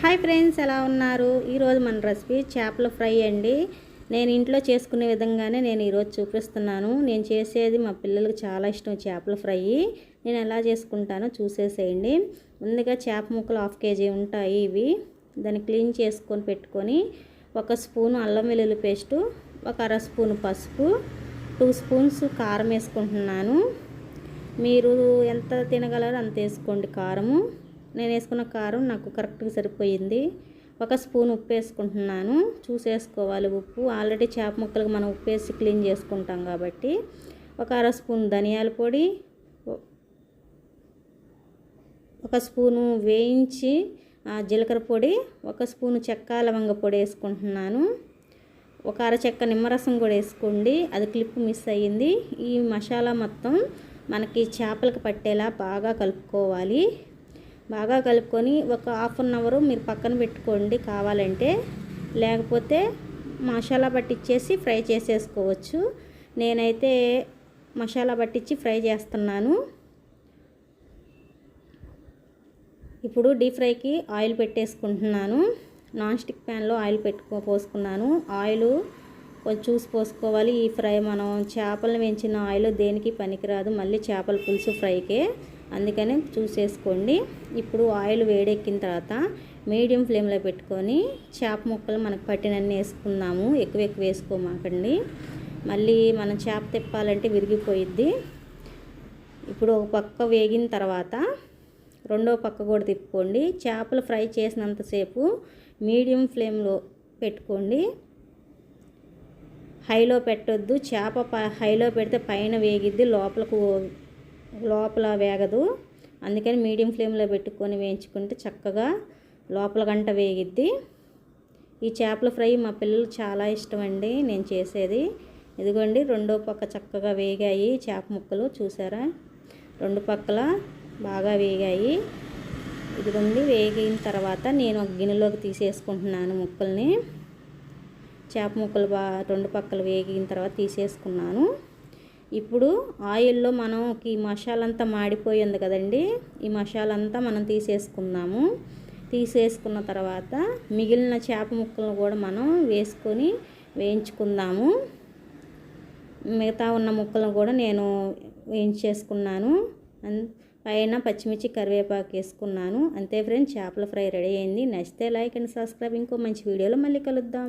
Hi friends ఎలా ఉన్నారు? ఈరోజు మన రెసిపీ చేపల ఫ్రై అండి. నేను ఇంట్లో చేసుకునే విధంగానే నేను ఈరోజు చూపిస్తున్నాను. నేను చేసేది మా పిల్లలకు చాలా ఇష్టం చేపల ఫ్రై. నేను ఎలా చేసుకుంటానో చూసేసేయండి. ముందుగా చేప ముక్కలు హాఫ్ కేజీ ఉంటాయి ఇవి. దాన్ని క్లీన్ చేసుకొని పెట్టుకొని ఒక స్పూను అల్లం వెల్లుల్లి పేస్టు ఒక అర స్పూను పసుపు టూ స్పూన్స్ కారం వేసుకుంటున్నాను. మీరు ఎంత తినగలరో అంత వేసుకోండి కారము. నేను వేసుకున్న కారం నాకు కరెక్ట్గా సరిపోయింది. ఒక స్పూన్ ఉప్పు వేసుకుంటున్నాను. చూసేసుకోవాలి ఉప్పు. ఆల్రెడీ చేప ముక్కలకు మనం ఉప్పు వేసి క్లీన్ చేసుకుంటాం కాబట్టి ఒక అర స్పూన్ ధనియాల పొడి ఒక స్పూను వేయించి జీలకర్ర పొడి ఒక స్పూను చెక్క లవంగ పొడి వేసుకుంటున్నాను. ఒక అర చెక్క నిమ్మరసం కూడా వేసుకోండి. అది క్లిప్ మిస్ అయ్యింది. ఈ మసాలా మొత్తం మనకి చేపలకు పట్టేలా బాగా కలుపుకోవాలి. బాగా కలుపుకొని ఒక హాఫ్ అన్ అవర్ మీరు పక్కన పెట్టుకోండి కావాలంటే. లేకపోతే మసాలా పట్టించేసి ఫ్రై చేసేసుకోవచ్చు. నేనైతే మసాలా పట్టించి ఫ్రై చేస్తున్నాను. ఇప్పుడు డీప్ ఫ్రైకి ఆయిల్ పెట్టేసుకుంటున్నాను. నాన్ స్టిక్ ప్యాన్లో ఆయిల్ పెట్టుకో పోసుకున్నాను. ఆయిల్ కొంచెం చూసి పోసుకోవాలి. ఈ ఫ్రై మనం చేపలను పెంచిన ఆయిల్ దేనికి పనికిరాదు. మళ్ళీ చేపల పులుసు ఫ్రైకే. అందుకనే చూసేసుకోండి. ఇప్పుడు ఆయిల్ వేడెక్కిన తర్వాత మీడియం ఫ్లేమ్లో పెట్టుకొని చేప ముక్కలు మనకు పట్టినన్ని వేసుకుందాము. ఎక్కువ ఎక్కువ వేసుకోమాకండి. మళ్ళీ మనం చేప తిప్పాలంటే విరిగిపోయిద్ది. ఇప్పుడు ఒక పక్క వేగిన తర్వాత రెండో పక్క కూడా తిప్పుకోండి. చేపలు ఫ్రై చేసినంతసేపు మీడియం ఫ్లేమ్లో పెట్టుకోండి. హైలో పెట్టొద్దు. చేప హైలో పెడితే పైన వేగిద్ది. లోపలకు లోపల వేగదు. అందుకని మీడియం ఫ్లేమ్లో పెట్టుకొని వేయించుకుంటే చక్కగా లోపల గంట వేగిద్ది. ఈ చేపల ఫ్రై మా పిల్లలు చాలా ఇష్టం అండి నేను చేసేది. ఇదిగోండి రెండో పక్క చక్కగా వేగాయి చేప ముక్కలు. చూసారా? రెండు పక్కల బాగా వేగాయి. ఇదిగోండి వేగిన తర్వాత నేను ఒక గిన్నెలోకి తీసేసుకుంటున్నాను ముక్కల్ని. చేప ముక్కలు బాగా రెండు పక్కలు వేగిన తర్వాత తీసేసుకున్నాను. ఇప్పుడు ఆయిల్లో మనకి ఈ మసాలా మాడిపోయింది కదండి. ఈ మసాలంతా మనం తీసేసుకుందాము. తీసేసుకున్న తర్వాత మిగిలిన చేప ముక్కలను కూడా మనం వేసుకొని వేయించుకుందాము. మిగతా ఉన్న ముక్కలను కూడా నేను వేయించేసుకున్నాను. పైన పచ్చిమిర్చి కరివేపాకు వేసుకున్నాను. అంతే ఫ్రెండ్స్ చేపల ఫ్రై రెడీ అయింది. నచ్చితే లైక్ అండ్ సబ్స్క్రైబ్. ఇంకో మంచి వీడియోలో మళ్ళీ కలుద్దాం.